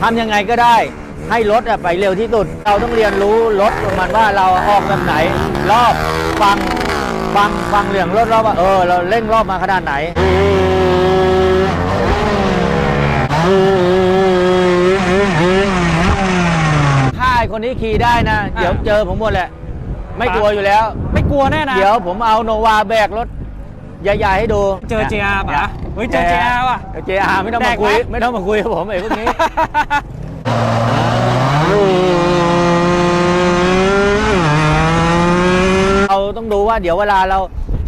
ทำยังไงก็ได้ให้รถอะไปเร็วที่สุด เราต้องเรียนรู้รถของมันว่าเราออกแบบไหน รอบฟังฟังฟังเรื่องรถรอบว่าเออ เราเร่งรอบมาขนาดไหน ถ้าไอ้คนนี้ขี่ได้นะ เดี๋ยวเจอผมหมดแหละ ไม่กลัวอยู่แล้ว ไม่กลัวแน่นะ เดี๋ยวผมเอาโนวาแบกรถ ใหญ่ ๆ ให้ดู เจอ JR ป่ะ เฮ้ยเจอ JR ว่ะเจอ JR ไม่ต้องแดมากคุยไหม ไม่ต้องมาคุยกับผมไอ้พวกนี้ เราต้องดูว่าเดี๋ยวเวลาเรา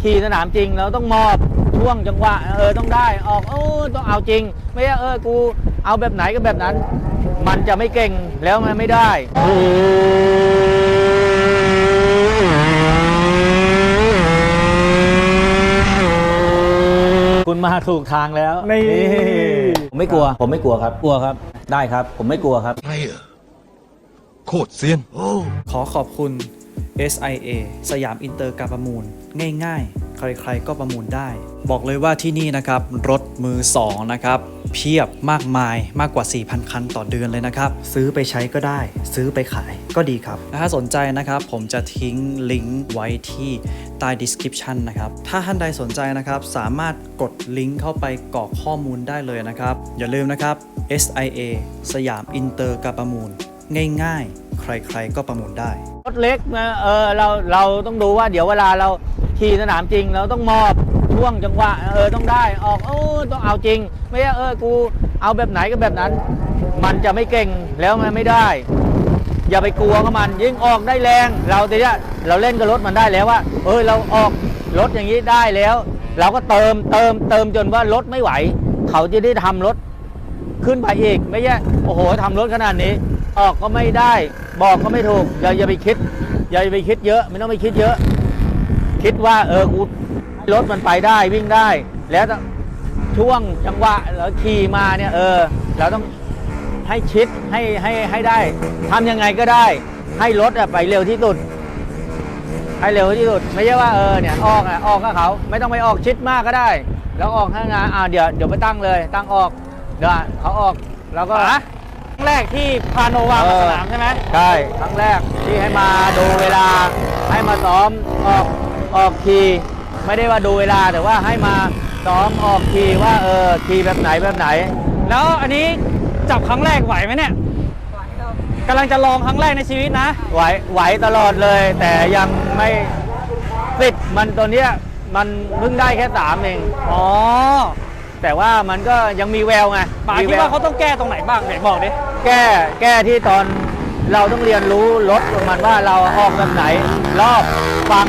ขี่สนามจริงเราต้องมอบช่วงจังหวะเออต้องได้ออกเออต้องเอาจริง ไม่ใช่เออกูเอาแบบไหนก็แบบนั้น มันจะไม่เก่งแล้วมันไม่ได้ คุณมาถูกทางแล้วนี่ ผมไม่กลัว ผมไม่กลัวครับ กลัวครับ ได้ครับ ผมไม่กลัวครับ player โคตรเซียนโอ้ขอขอบคุณ SIA สยามอินเตอร์การประมูล ง่าย ๆ ใครๆก็ประมูลได้ บอกเลยว่าที่นี่นะครับรถมือ2นะครับเพียบมากมายมากกว่า 4,000 คันต่อเดือนเลยนะครับ ซื้อไปใช้ก็ได้ ซื้อไปขายก็ดีครับถ้าสนใจนะครับผมจะทิ้งลิงก์ไว้ที่ใต้ description นะครับถ้าท่านใดสนใจนะครับสามารถกดลิงก์เข้าไปกรอกข้อมูลได้เลยนะครับ อย่าลืมนะครับ SIA สยามอินเตอร์การประมูล ง่ายๆ ใครๆก็ประมูลได้ รถเล็กนะเออเราเราต้องดูว่าเดี๋ยวเวลาเรา ขี่สนามจริงเราต้องมอบช่วงจังหวะเออต้องได้ออกเออต้องเอาจริง ไม่ใช่เออกูเอาแบบไหนก็แบบนั้น มันจะไม่เก่งแล้วมันไม่ได้ อย่าไปกลัวกับมัน ยิ่งออกได้แรง เราแต่เนี้ยเราเล่นกับรถมันได้แล้วว่าเออเราออกรถอย่างนี้ได้แล้ว เราก็เติมเติมเติมจนว่ารถไม่ไหว เขาจะได้ทำรถขึ้นไปอีกไม่ใช่โอ้โหทำรถขนาดนี้ ออกก็ไม่ได้ บอกก็ไม่ถูกอย่าอย่าไปคิด อย่าไปคิดเยอะ ไม่ต้องไปคิดเยอะ คิดว่า เออกูรถมันไปได้วิ่งได้ แล้วช่วงจังหวะเราขี่มาเนี่ยเออ เราต้องให้ชิดให้ให้ให้ได้ทำยังไงก็ได้ ให้รถอะไปเร็วที่สุด ให้เร็วที่สุด ไม่ใช่ว่าเออเนี่ยออกอะออกกับเขา ไม่ต้องไปออกชิดมากก็ได้ แล้วออกข้างงานอ่าเดี๋ยวเดี๋ยวไปตั้งเลย ตั้งออกเดี๋ยวเขาออกเราก็ป๋าครั้งแรกที่พาโนวามาสนามใช่ไหมใช่ครั้งแรกที่ให้มาดูเวลาให้มาซ้อมออก ออกขี่ไม่ได้ว่าดูเวลาแต่ว่าให้มาซ้อมออกขี่ว่าเออขี่แบบไหนแบบไหน แล้วอันนี้จับครั้งแรกไหวไหมเนี่ยกำลังจะลองครั้งแรกในชีวิตนะ ไหวไหวตลอดเลย แต่ยังไม่ติดมันตัวเนี้ยมันเพิ่งได้แค่สามเองอ๋อแต่ว่ามันก็ยังมีแววไงป๋ามีคิดแวว่าเขาต้องแก้ตรงไหนบ้างไหนบอกดิแก้แก้ที่ตอนเราต้องเรียนรู้รถของมันว่าเราออกแบบไหนรอบฟัง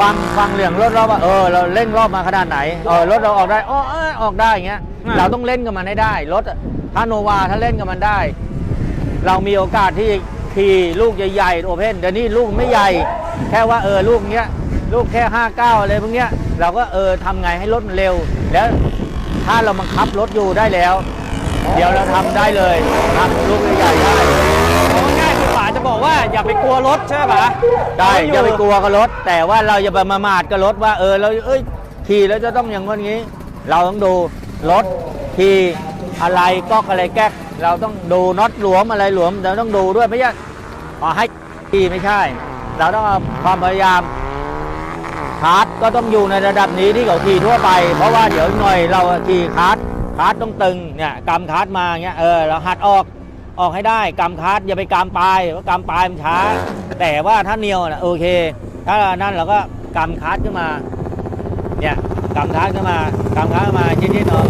ฟังฟังเรื่องรถรอบว่าเออเราเร่งรอบมาขนาดไหนเออรถเราออกได้อ๋อเออออกได้อย่างเงี้ยเราต้องเล่นกับมันให้ได้ รถถ้าโนวาถ้าเล่นกับมันได้ เรามีโอกาสที่ขี่ลูกใหญ่ๆโอเพนเดี๋ยวนี้ลูกไม่ใหญ่ แค่ว่าเออลูกเนี้ยลูกแค่ห้าเก้าอะไรพวกเนี้ยเราก็เออทำไงให้รถมันเร็ว แล้วถ้าเราบังคับรถอยู่ได้แล้ว เดี๋ยวเราทำได้เลยทำลูกใหญ่ๆได้ อกว่าอย่าไปกลัวรถใช่ไหมป๋าได้เอย่าไปกลัวกับรถ แต่ว่าเราอย่าไปประมาทกับรถว่าเออเราเอ้ยขี่แล้วจะต้องอย่างนี้ เราต้องดูรถขี่อะไรก๊อกอะไรแก๊กเราต้องดูน็อตหลวมอะไรหลวมเราต้องดูด้วยไม่ใช่อ๋อให้ขี่ไม่ใช่ เราต้องเอาความพยายามคาร์ดก็ต้องอยู่ในระดับนี้ที่เขาขี่ทั่วไป เพราะว่าเดี๋ยวหน่อยเราขี่คาร์ดคาร์ดต้องตึงเนี่ยกำคาร์ดมาเงี้ยเออเราหัดออก ออกให้ได้กำคัดอย่าไปกำปลายเพราะกำปลายมันช้า แต่ว่าถ้าเหนียวนะโอเค ถ้านั่นเราก็กำคัดขึ้นมาเนี่ย กำคัดขึ้นมากำคัดขึ้นมาชิ้นๆออก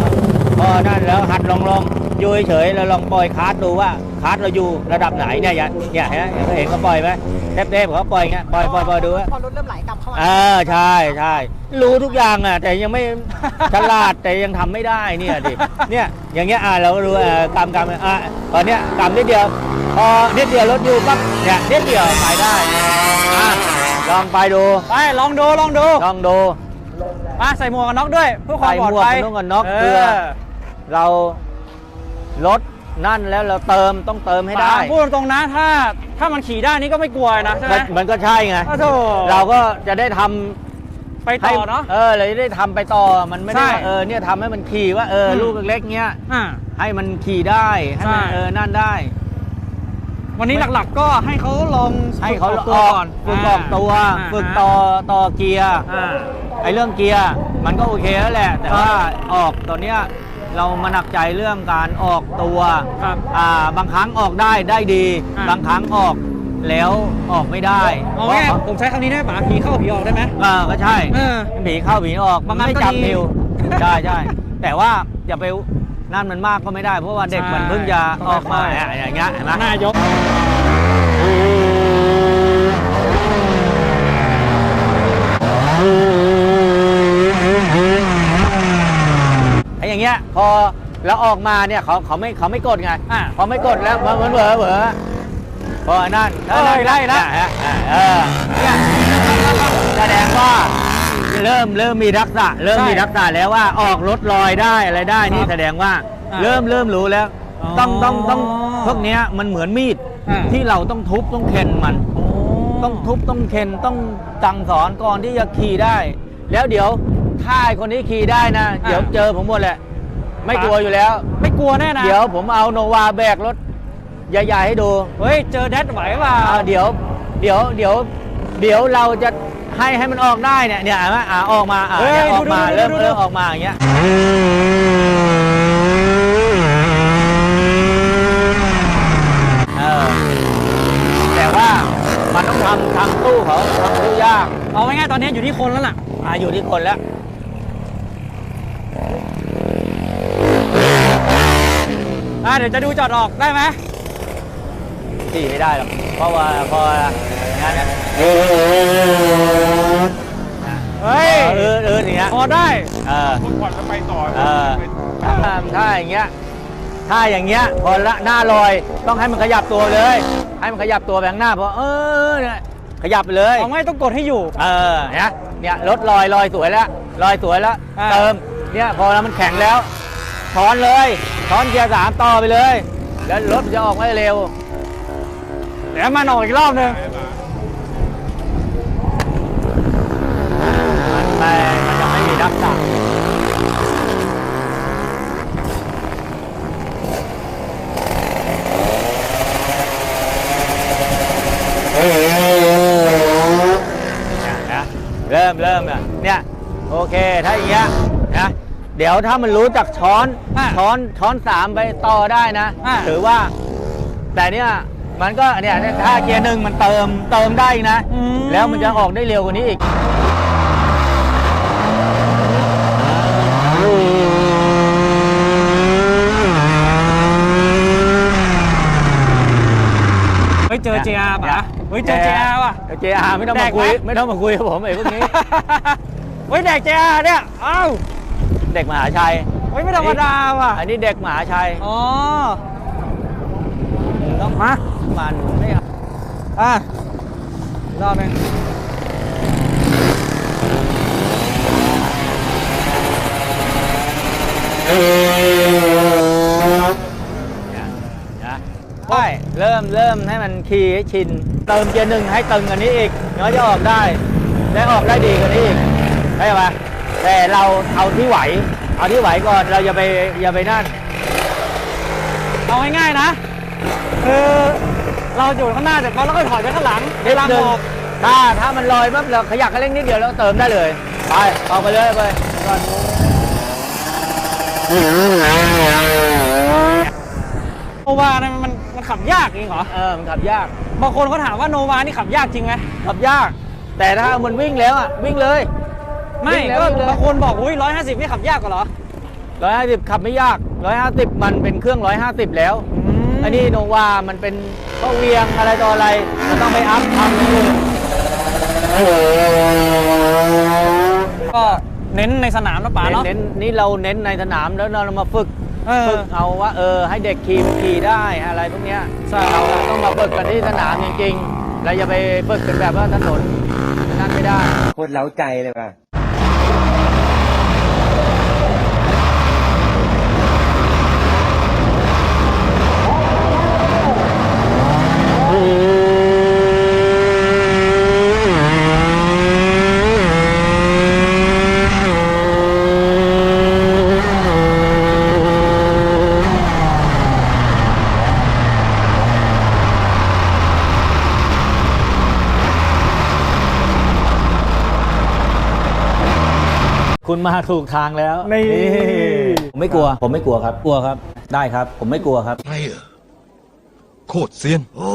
พอนั่นแล้วหัดลองลองๆอยู่เฉยๆแล้วลองปล่อยคัดดูว่าคัดเราอยู่ระดับไหนเนี่ยอย่าเนี่ยเห็นไหมเห็นเขาปล่อยไหมเทปๆเขาปล่อยอย่างเงี้ยปล่อยปล่อยปล่อยดูว่าพอรถเริ่มไหลกลับเข้ามาเออใช่ใช่รู้ทุกอย่างอะแต่ยังไม่ฉลาดแต่ยังทำไม่ได้เนี่ยดิเนี่ยอย่างเงี้ยอะเราก็รู้เออกำกำอะตอนเนี้ยกำนิดเดียวพอนิดเดียวรถอยู่ปั๊บเนี่ยนิดเดียวไปได้อะลองไปดูไปลองดูลองดูลองดู มาใส่หมวกกันน็อกด้วยเพื่อความใส่ปลอดหมวกภัยกันน็อกกันน็อกเพื่อเราลดนั่นแล้วเราเติมต้องเติมให้ได้ป๋าพูดตรงๆนะถ้าถ้ามันขี่ได้นี่ก็ไม่กลัวนะใช่ไหม มันก็ใช่ไง อ้าวโธ่เราก็จะได้ทำไปต่อเนาะให้เออเลยได้ทำไปต่อมันไม่ได้ใช่ว่าเออเนี่ยทำให้มันขี่ว่าเอออมลูกเล็กๆเงี้ยอ่า ให้มันขี่ได้ให้มันใช่ เออนั่นได้ วันนี้หลักๆก็ให้เขาลองให้เขาฝึกออออกกก่อนฝึกออกตัวาฝึกต่อต่อเกียร์ อ่า ไอ้เรื่องเกียร์มันก็โอเคแล้วแหละ แต่ครับว่าออกตอนเนี้ยเรามาหนักใจเรื่องการออกตัวครับอ่าบางครั้งออกได้ได้ดี อ่า บางครั้งออกแล้วออกไม่ได้เอาง่ายเพราะผมใช้คำนี้ได้ไหมป๋าผีเข้าผีออกได้ไหมอ่าก็ใช่ เออ ผีเข้าผีออกบางอันไม่ก็จับดีนิวใช่ใช่แต่ว่าอย่าไปนั่นมันมากก็ไม่ได้ เพราะว่าเด็กใช่มันเพิ่งจะต้องออกมาค่อยๆอะอย่างเงี้ยเห็นไหมนายกไอ้ อย่างเงี้ยพอเราออกมาเนี่ยเขาเขาไม่เขาไม่กดไงอ่า พอไม่กดแล้วมันมันเหวอเหวอพอนั่นเออได้นะ อะอะเออเนี่ยแสดงว่าเริ่มเริ่มมีทักษะ เริ่มใช่มีทักษะแล้วว่าออกรถลอยได้อะไรได้นี่ครับแสดงว่าอ่าเริ่มเริ่มรู้แล้ว อ๋อต้องต้องต้องพวกเนี้ยมันเหมือนมีดอ่า ที่เราต้องทุบต้องเข็นมัน ต้องทุบต้องเข็นต้องสั่งสอนก่อนที่จะขี่ได้ แล้วเดี๋ยว ถ้าไอ้คนนี้ขี่ได้นะ เดี๋ยวเจอผมหมดแหละ ไม่กลัวอยู่แล้ว ไม่กลัวแน่นะเดี๋ยวผมเอาโนวาแบกรถใหญ่ๆให้ดู เฮ้ย เจอแดดไหวเปล่าอ่าเดี๋ยว เดี๋ยว เดี๋ยว เดี๋ยวเราจะให้ให้มันออกได้เนี่ย เนี่ยเห็นไหมอ่าออกมาอ่าเฮ้ยเนี่ยออกมาดูดูดูเริ่มดูเริ่มออกมาอย่างเงี้ยเออแต่ว่ามันต้องทำทำตู้เขาทำตู้ยาก เอาง่ายๆตอนนี้อยู่ที่คนแล้วล่ะ อ่าอยู่ที่คนแล้วอ่าเดี๋ยวจะดูจอดออกได้ไหมขี่ไม่ได้หรอกเพราะว่าพองานเนี้ยเฮ้ยเออเอออย่างเงี้ยพอได้เออก่อนจะไปต่อเออถ้าถ้าอย่างเงี้ยถ้าอย่างเงี้ยพอละหน้าลอยต้องให้มันขยับตัวเลย ให้มันขยับตัวไปข้างหน้าพอเออเนี่ย ขยับไปเลยเอาง่ายต้องกดให้อยู่ เออเนี่ยเนี่ยรถลอยลอยสวยแล้วลอยสวยแล้วอ่า เติมเนี่ยพอแล้วมันแข็งแล้วช้อนเลยช้อนเกียร์สามต่อไปเลย แล้วรถมันจะออกได้เร็ว เดี๋ยวมันออกอีกรอบหนึงมันไปมันจะไม่มีทักษะ เนี่ยนะเริ่มเริ่มอะเนี่ยโอเคถ้าอย่างเงี้ยนะเดี๋ ยวถ้ามันรู้จักช้อนอะช้อนช้อนสามไปต่อได้นะอะ ถือว่า แต่เนี่ยมันก็เนี่ยถ้าเกียร์หนึ่งมันเติมเติมได้อีกนะ อืมแล้วมันจะออกได้เร็วกว่านี้อีก เฮ้ยเจอ JR ป่ะเฮ้ยเจอ JR ว่ะ เจอาไม่ต้องแดมากไหม คุย ไม่ต้องมาคุยกับผมไอ้พวกนี้ เฮ้ยแดก JR เนี่ยเอ้า เด็กมหาชัยเฮ้ยไม่ธรรมดาว่ะ อันนี้เด็กมหาชัยอ๋อต้องมามันไม่เอาอะรอบหนึงนะได้เริ่มเริ่มให้มันขี่ให้ชิน เติมเกียร์หนึ่งให้ตึงกว่านี้อีกเดี๋ยวจะออกได้ และออกได้ดีกว่านี้อีกใช่ไหม แต่เราเอาที่ไหว เอาที่ไหวก่อนเราอย่าไปอย่าไปนั่น เอาง่ายๆนะ คือเราอยู่ข้างหน้าแต่เขาแล้วก็ถอยไปข้างหลังเวลานิดนึบงอกถ้าถ้ามันลอยปั๊บเราขยักคันเร่งนิดเดียวแล้วก็เติมได้เลย ไปออกไปเลยไปก่อนโนวาเนี่ยมันมันขับยากจริงเหรอ เออมันขับยากบางคนเขาถามว่าโนวานี่ขับยากจริงไหมขับยาก แต่ถ้ามันวิ่งแล้วอะวิ่งเลย ไม่วิ่งแล้วก็วิ่งเลย บางคนบอกอุ้ยร้อยห้าสิบนี่ขับยากกว่าเหรอร้อยห้าสิบขับไม่ยากร้อยห้าสิบมันเป็นเครื่องร้อยห้าสิบแล้วมอันนี้โนวา มันเป็นข้อเวียงอะไรต่ออะไร มันต้องไปอัพทำนี่เลยก็เน้นในสนามนะป๋าเนาะ เน้นนี่เราเน้นในสนามแล้วเรามาฝึกเออฝึกเอาว่าเออให้เด็กขี่มันขี่ได้อะไรพวกเนี้ยใช่ เราต้องมาฝึกกันที่สนามจริงๆเราอย่าไปฝึกกันแบบว่าถนนนั่นไม่ได้ โคตรเล้าใจเลยว่ะ คุณมาถูกทางแล้วนี่ ผมไม่กลัว ผมไม่กลัวครับ กลัวครับ ได้ครับ ผมไม่กลัวครับใครเหรอโคตรเซียนโอ้